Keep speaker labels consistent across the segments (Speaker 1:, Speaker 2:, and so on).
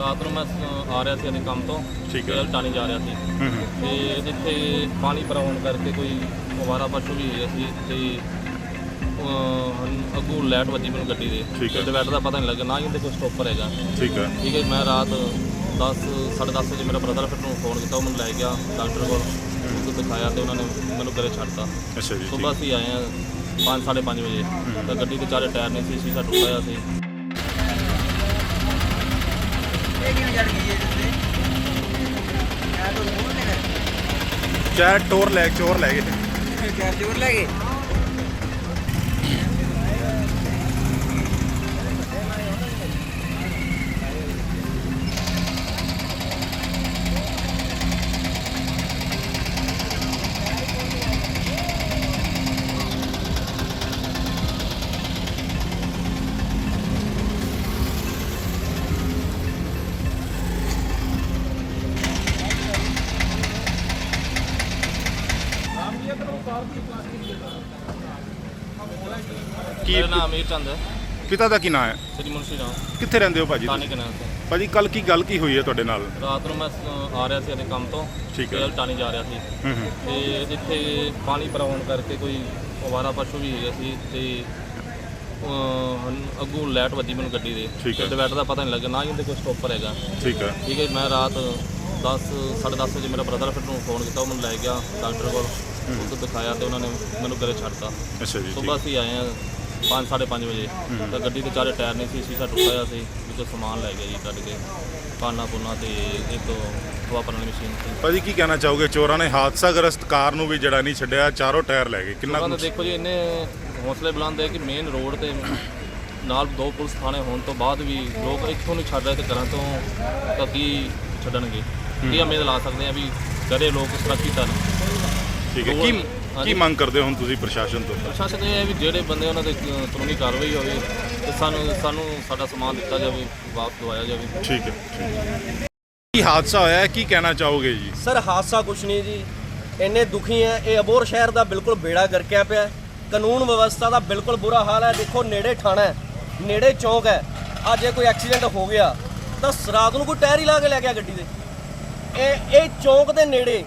Speaker 1: ਰਾਤ ਨੂੰ ਮੈਂ ਆ ਰਿਹਾ ਸੀ ਆਪਣੇ ਕੰਮ ਤੋਂ
Speaker 2: ਠੀਕ ਹੈ।
Speaker 1: ਟਾਣੀ ਜਾ ਰਿਹਾ ਸੀ। ਤੇ ਇੱਥੇ ਪਾਣੀ ਭਰਾਉਣ ਕਰਕੇ ਕੋਈ ਅਵਾਰਾ ਪਸ਼ੂ ਵੀ ਹੈਗੇ ਸੀ ਤੇ ਅ, ਹੁਣ ਅੱਗੋਂ ਲਾਈਟ ਵੱਜੀ ਮੈਨੂੰ ਗੱਡੀ ਦੇ।
Speaker 2: ਠੀਕ ਹੈ।
Speaker 1: ਡਿਵਾਈਡਰ ਦਾ ਪਤਾ ਨਹੀਂ ਲੱਗਾ ਨਾ ਹੀ ਇਹਦੇ ਕੋਈ ਸਟਾਪਰ ਹੈਗਾ।
Speaker 2: ਠੀਕ ਹੈ।
Speaker 1: ਠੀਕ ਹੈ ਮੈਂ ਰਾਤ 10 10:30 ਵਜੇ ਮੇਰਾ ਬ੍ਰਦਰ ਫਿਰ ਨੂੰ ਫੋਨ ਕੀਤਾ ਉਹ ਮੈਨੂੰ ਲੈ ਗਿਆ ਡਾਕਟਰ ਕੋਲ। ਉਹ ਦਿਖਾਇਆ ਤੇ ਉਹਨਾਂ ਨੇ ਮੈਨੂੰ ਘਰੇ ਛੱਡਤਾ।
Speaker 2: ਅੱਛਾ ਜੀ ਠੀਕ
Speaker 1: ਸਵੇਰ ਅਸੀਂ ਆਏ ਆ 5 5:30 ਵਜੇ। ਤਾਂ ਗੱਡੀ ਦੇ ਚਾਰੇ ਟਾਇਰ ਨਹੀਂ ਸੀ ਸ਼ੀਸ਼ਾ ਟੁੱਟਾ ਹੋਇਆ ਸੀ।
Speaker 2: ਚਾਹ ਟੋਰ ਲੈ ਚੋਰ ਲੈ ਗਏ।
Speaker 3: ਜ਼ੋਰ ਲੈ ਗਏ?
Speaker 2: ਕੀ
Speaker 1: ਮੇਰਾ ਨਾਮ ਅਮੀਰ ਚੰਦ ਹੈ।
Speaker 2: ਪਿਤਾ ਦਾ ਕੀ ਨਾਮ ਹੈ?
Speaker 1: ਸ੍ਰੀ ਮੁਨਸ਼ੀ ਰਾਮ।
Speaker 2: ਕਿੱਥੇ ਰਹਿੰਦੇ ਹੋ ਭਾਜੀ ਤੁਸੀਂ?
Speaker 1: ਕਨਾਲ ਤੋਂ
Speaker 2: ਭਾਜੀ ਕੱਲ ਕੀ ਗੱਲ ਕੀ ਹੋਈ ਹੈ ਤੁਹਾਡੇ ਨਾਲ?
Speaker 1: ਰਾਤ ਨੂੰ ਮੈਂ ਆ ਰਿਹਾ ਸੀ ਆਪਣੇ ਕੰਮ ਤੋਂ।
Speaker 2: ਠੀਕ ਹੈ।
Speaker 1: ਟਾਣੀ ਜਾ ਰਿਹਾ ਸੀ।
Speaker 2: ਹੂੰ ਹੂੰ।
Speaker 1: ਤੇ ਇੱਥੇ ਪਾਣੀ ਭਰਾਉਣ ਕਰਕੇ ਕੋਈ ਅਵਾਰਾ ਪਸ਼ੂ ਵੀ ਹੈਗੇ ਸੀ ਤੇ ਅ, ਹੁਣ ਅੱਗੋਂ ਲਾਈਟ ਵੱਜੀ ਮੈਨੂੰ ਗੱਡੀ ਦੇ।
Speaker 2: ਠੀਕ ਹੈ।
Speaker 1: ਡਿਵਾਈਡਰ ਦਾ ਪਤਾ ਨਹੀਂ ਲੱਗਾ ਨਾ ਹੀ ਇਹਦੇ ਕੋਈ ਸਟਾਪਰ ਹੈਗਾ।
Speaker 2: ਠੀਕ ਹੈ।
Speaker 1: ਠੀਕ ਹੈ ਮੈਂ ਰਾਤ 10 10:30 ਵਜੇ ਮੇਰਾ ਬ੍ਰਦਰ ਫਿਰ ਨੂੰ ਫੋਨ ਕੀਤਾ ਉਹ ਮੈਨੂੰ ਲੈ ਗਿਆ ਡਾਕਟਰ ਕੋਲ। ਉਹ ਦਿਖਾਇਆ ਤੇ ਉਹਨਾਂ ਨੇ ਮੈਨੂੰ ਘਰੇ ਛੱਡਤਾ।
Speaker 2: ਅੱਛਾ ਜੀ
Speaker 1: ਸਵੇਰ ਅਸੀਂ ਆਏ ਆ 5 5:30 ਵਜੇ। ਤਾਂ ਗੱਡੀ ਦੇ ਚਾਰੇ ਟਾਇਰ ਨਹੀਂ ਸੀ ਸ਼ੀਸ਼ਾ ਟੁੱਟਾ ਹੋਇਆ ਸੀ ਵਿੱਚੋਂ ਸਮਾਨ ਲੈ ਗਿਆ ਜੀ ਕੱਢ ਕੇ। ਪਾਨਾ ਪੁਨਾ ਤੇ ਇੱਕ ਹਵਾ ਭਰਨ ਵਾਲੀ ਮਸ਼ੀਨ ਸੀ।
Speaker 2: ਭਾਜੀ ਕੀ ਕਹਿਣਾ ਚਾਹੋਗੇ? ਚੋਰਾਂ ਨੇ ਹਾਦਸਾਗ੍ਰਸਤ ਕਾਰ ਨੂੰ ਵੀ ਜਿਹੜਾ ਨਹੀਂ ਛੱਡਿਆ ਚਾਰੋਂ ਟਾਇਰ ਲੈ ਗਏ। ਕਿੰਨਾ
Speaker 1: ਉਹਨਾਂ
Speaker 2: ਕੁ
Speaker 1: ਦੇਖੋ ਜੀ ਇੰਨੇ ਹੌਸਲੇ ਬੁਲੰਦ ਹੈ ਕਿ ਮੇਨ ਰੋਡ ਤੇ ਨਾਲ ਦੋ ਪੁਲਿਸ ਥਾਣੇ ਹੋਣ ਤੋਂ ਬਾਅਦ ਵੀ ਲੋਕ ਇੱਥੋਂ ਨਹੀਂ ਛੱਡ ਰਹੇ ਤੇ ਘਰਾਂ ਤੋਂ ਤਾਂ ਕੀ ਛੱਡਣਗੇ? ਕੀ ਉਮੀਦ ਲਾ ਸਕਦੇ ਆ ਵੀ ਘਰੇ ਲੋਕ ਸੁਰੱਖਿਅਤ ਹਨ
Speaker 2: ਠੀਕ ਹੈ। ਕੀ। ਕੀ ਮੰਗ ਕਰਦੇ ਹੋ ਹੁਣ ਤੁਸੀਂ ਪ੍ਰਸ਼ਾਸਨ ਤੋਂ?
Speaker 1: ਪ੍ਰਸ਼ਾਸਨ ਇਹ ਹੈ ਵੀ ਜਿਹੜੇ ਬੰਦੇ ਉਹਨਾਂ ਦੇ ਕ- ਕਾਨੂੰਨੀ ਕਾਰਵਾਈ ਹੋਵੇ ਤੇ ਸਾਨੂੰ ਸਾਨੂੰ ਸਾਡਾ ਸਮਾਨ ਦਿੱਤਾ ਜਾਵੇ ਵਾਪਸ ਦਵਾਇਆ ਜਾਵੇ।
Speaker 2: ਠੀਕ ਹੈ ਠੀਕ ਹੈ। ਕੀ ਹਾਦਸਾ ਹੋਇਆ ਹੈ? ਕੀ ਕਹਿਣਾ ਚਾਹੋਗੇ ਜੀ?
Speaker 3: ਸਰ ਹਾਦਸਾ ਕੁਛ ਨਹੀਂ ਜੀ। ਇੰਨੇ ਦੁਖੀ ਹੈ। ਇਹ ਅਬੋਰ ਸ਼ਹਿਰ ਦਾ ਬਿਲਕੁਲ ਬੇੜਾ ਗਰਕਿਆ ਪਿਆ ਹੈ। ਕਾਨੂੰਨ ਵਿਵਸਥਾ ਦਾ ਬਿਲਕੁਲ ਬੁਰਾ ਹਾਲ ਹੈ। ਦੇਖੋ ਨੇੜੇ ਥਾਣਾ ਹੈ ਨੇੜੇ ਚੌਂਕ ਹੈ। ਅੱਜ ਜੇ ਕੋਈ ਐਕਸੀਡੈਂਟ ਹੋ ਗਿਆ ਤਾਂ ਰਾਤ ਨੂੰ ਕੋਈ ਟਾਇਰ ਹੀ ਲਾ ਕੇ ਲੈ ਗਿਆ ਗੱਡੀ ਦੇ। ਇਹ ਇਹ ਚੌਂਕ ਦੇ ਨੇੜੇ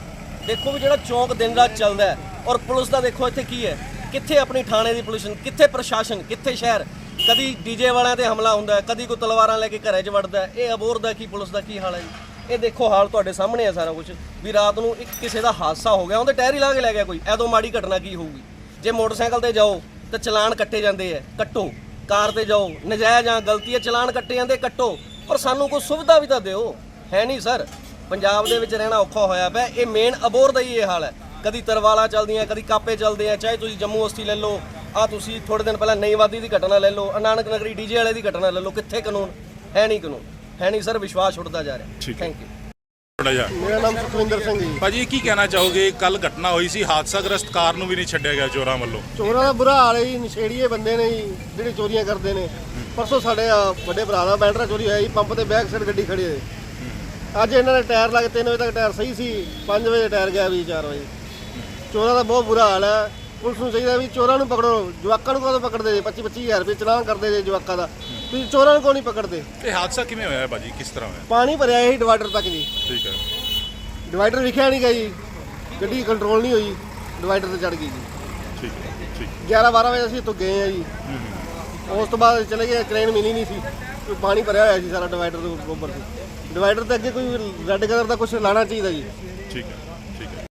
Speaker 3: ਦੇਖੋ ਵੀ ਜਿਹੜਾ ਚੌਂਕ ਦਿਨ ਰਾਤ ਚੱਲਦਾ ਹੈ ਔਰ ਪੁਲਿਸ ਦਾ ਦੇਖੋ ਇੱਥੇ ਕੀ ਹੈ? ਕਿੱਥੇ ਆਪਣੀ ਥਾਣੇ ਦੀ ਪੁਲਿਸ ਕਿੱਥੇ ਪ੍ਰਸ਼ਾਸਨ, ਕਿੱਥੇ ਸ਼ਹਿਰ? ਕਦੀ ਡੀਜੇ ਵਾਲਿਆਂ ਤੇ ਹਮਲਾ ਹੁੰਦਾ ਕਦੀ ਕੋਈ ਤਲਵਾਰਾਂ ਲੈ ਕੇ ਘਰੇ 'ਚ ਵੜਦਾ ਇਹ ਅਬੋਰ ਦਾ ਕੀ, ਪੁਲਿਸ ਦਾ ਕੀ ਹਾਲ ਹੈ ਜੀ? ਇਹ ਦੇਖੋ ਹਾਲ ਤੁਹਾਡੇ ਸਾਹਮਣੇ ਹੈ ਸਾਰਾ ਕੁਝ ਵੀ ਰਾਤ ਨੂੰ ਇੱਕ ਕਿਸੇ ਦਾ ਹਾਦਸਾ ਹੋ ਗਿਆ, ਉਹਦੇ ਟਾਇਰ ਹੀ ਲਾ ਕੇ ਲੈ ਗਿਆ ਕੋਈ। ਐਦੋਂ ਮਾੜੀ ਘਟਨਾ ਕੀ ਹੋਊਗੀ? ਜੇ ਮੋਟਰਸਾਈਕਲ ਤੇ ਜਾਓ, ਤਾਂ ਚਲਾਨ ਕੱਟੇ ਜਾਂਦੇ ਐ ਕੱਟੋ। ਕਾਰ ਤੇ ਜਾਓ, ਨਜਾਇਜ਼ ਆ ਗਲਤੀ ਹੈ, ਚਲਾਨ ਕੱਟੇ ਜਾਂਦੇ, ਕੱਟੋ। ਪਰ ਸਾਨੂੰ ਕੋਈ ਸੁਵਿਧਾ ਵੀ ਤਾਂ ਦਿਓ। ਹੈ ਨਹੀਂ, ਸਰ। ਪੰਜਾਬ ਦੇ ਵਿੱਚ ਰਹਿਣਾ ਔਖਾ ਹੋਇਆ ਪਿਆ। ਇਹ ਮੇਨ ਅਬੋਰ ਦਾ ਹੀ ਇਹ ਹਾਲ ਹੈ। ਕਦੀ ਤਰਵਾਲਾ ਚੱਲਦੀਆਂ ਕਦੀ ਕਾਪੇ ਚੱਲਦੇ ਆ। ਚਾਹੇ ਤੁਸੀਂ ਜੰਮੂ ਅਸਤੀ ਲੈ ਲਓ ਆ ਤੁਸੀਂ ਥੋੜੇ ਦਿਨ ਪਹਿਲਾਂ ਨਈ ਵਾਦੀ ਦੀ ਘਟਨਾ ਲੈ ਲਓ ਨਾਨਕ ਨਗਰੀ ਡੀਜੇ ਵਾਲੇ ਦੀ ਘਟਨਾ ਲੈ ਲਓ ਕਿੱਥੇ ਕਾਨੂੰਨ? ਹੈ ਨਹੀਂ ਕਾਨੂੰਨ। ਹੈ ਨਹੀਂ ਸਰ ਵਿਸ਼ਵਾਸ ਛੁੱਟਦਾ ਜਾ ਰਿਹਾ। ਥੈਂਕ ਯੂ
Speaker 2: ਥੋੜਾ ਜਿਹਾ
Speaker 4: ਮੇਰਾ ਨਾਮ ਸੁਖਵਿੰਦਰ ਸਿੰਘ ਜੀ।
Speaker 2: ਭਾਜੀ ਕੀ ਕਹਿਣਾ ਚਾਹੋਗੇ? ਕੱਲ ਘਟਨਾ ਹੋਈ ਸੀ ਹਾਦਸਾਗ੍ਰਸਤ ਕਾਰ ਨੂੰ ਵੀ ਨਹੀਂ ਛੱਡਿਆ ਗਿਆ ਚੋਰਾਂ ਵੱਲੋਂ।
Speaker 4: ਚੋਰਾਂ ਦਾ ਬੁਰਾ ਹਾਲ ਹੈ ਜੀ। ਨਸ਼ੇੜੀਏ ਬੰਦੇ ਨੇ ਜੀ ਜਿਹੜੇ ਚੋਰੀਆਂ ਕਰਦੇ ਨੇ। ਪਰਸੋਂ ਸਾਡੇ ਵੱਡੇ ਭਰਾ ਦਾ ਬੈਟਰਾ ਚੋਰੀ ਹੋਇਆ ਜੀ। ਪੰਪ ਤੇ ਬੈਕ ਸਾਈਡ ਗੱਡੀ ਖੜੀ ਹੈ ਅੱਜ ਇਹਨਾਂ ਦੇ ਟਾਇਰ ਲੱਗ 3 ਵਜੇ ਤੱਕ ਟਾਇਰ ਸਹੀ ਸੀ 5 ਵਜੇ ਟਾਇਰ ਗਿਆ ਵੀ 4 ਵਜੇ। ਚੋਰਾਂ ਦਾ ਬਹੁਤ ਬੁਰਾ ਹਾਲ ਹੈ। ਪੁਲਿਸ ਨੂੰ ਚਾਹੀਦਾ ਵੀ ਚੋਰਾਂ ਨੂੰ ਪਕੜੋ ਜਵਾਕਾਂ ਨੂੰ ਕਦੋਂ ਪਕੜਦੇ ਜੇ? 25 25000 ਰੁਪਏ ਚਲਾਨ ਕਰਦੇ ਜੇ ਜਵਾਕਾਂ ਦਾ। ਤੁਸੀਂ ਚੋਰਾਂ ਨੂੰ ਕਿਉਂ ਨਹੀਂ ਪਕੜਦੇ?
Speaker 2: ਇਹ ਹਾਦਸਾ ਕਿਵੇਂ ਹੋਇਆ ਹੈ ਭਾਜੀ? ਕਿਸ ਤਰ੍ਹਾਂ ਹੋਇਆ?
Speaker 4: ਪਾਣੀ ਭਰਿਆ ਇਹ ਡਿਵਾਈਡਰ ਤੱਕ ਜੀ।
Speaker 2: ਠੀਕ ਹੈ।
Speaker 4: ਡਿਵਾਈਡਰ ਵਿਖਿਆ ਨਹੀਂ ਗਿਆ ਜੀ। ਗੱਡੀ ਕੰਟਰੋਲ ਨਹੀਂ ਹੋਈ। ਡਿਵਾਈਡਰ ਤੇ ਚੜ ਗਈ ਜੀ।
Speaker 2: ਠੀਕ ਹੈ ਠੀਕ
Speaker 4: 11 12 ਵਜੇ ਅਸੀਂ ਇੱਥੋਂ ਗਏ ਆ ਜੀ। ਉਸ ਤੋਂ ਬਾਅਦ ਚਲੇ ਗਏ ਟ੍ਰੇਨ ਮਿਲੀ ਨਹੀਂ ਸੀ। ਕੋਈ ਪਾਣੀ ਭਰਿਆ ਹੋਇਆ ਸੀ ਸਾਰਾ ਡਿਵਾਈਡਰ ਦੇ ਉੱਪਰ ਸੀ। ਡਿਵਾਈਡਰ ਤੇ ਅੱਗੇ ਕੋਈ ਰੈੱਡ ਕਲਰ ਦਾ ਕੁਝ ਲਾਣਾ ਚਾਹੀਦਾ ਜੀ।
Speaker 2: ਠੀਕ ਹੈ।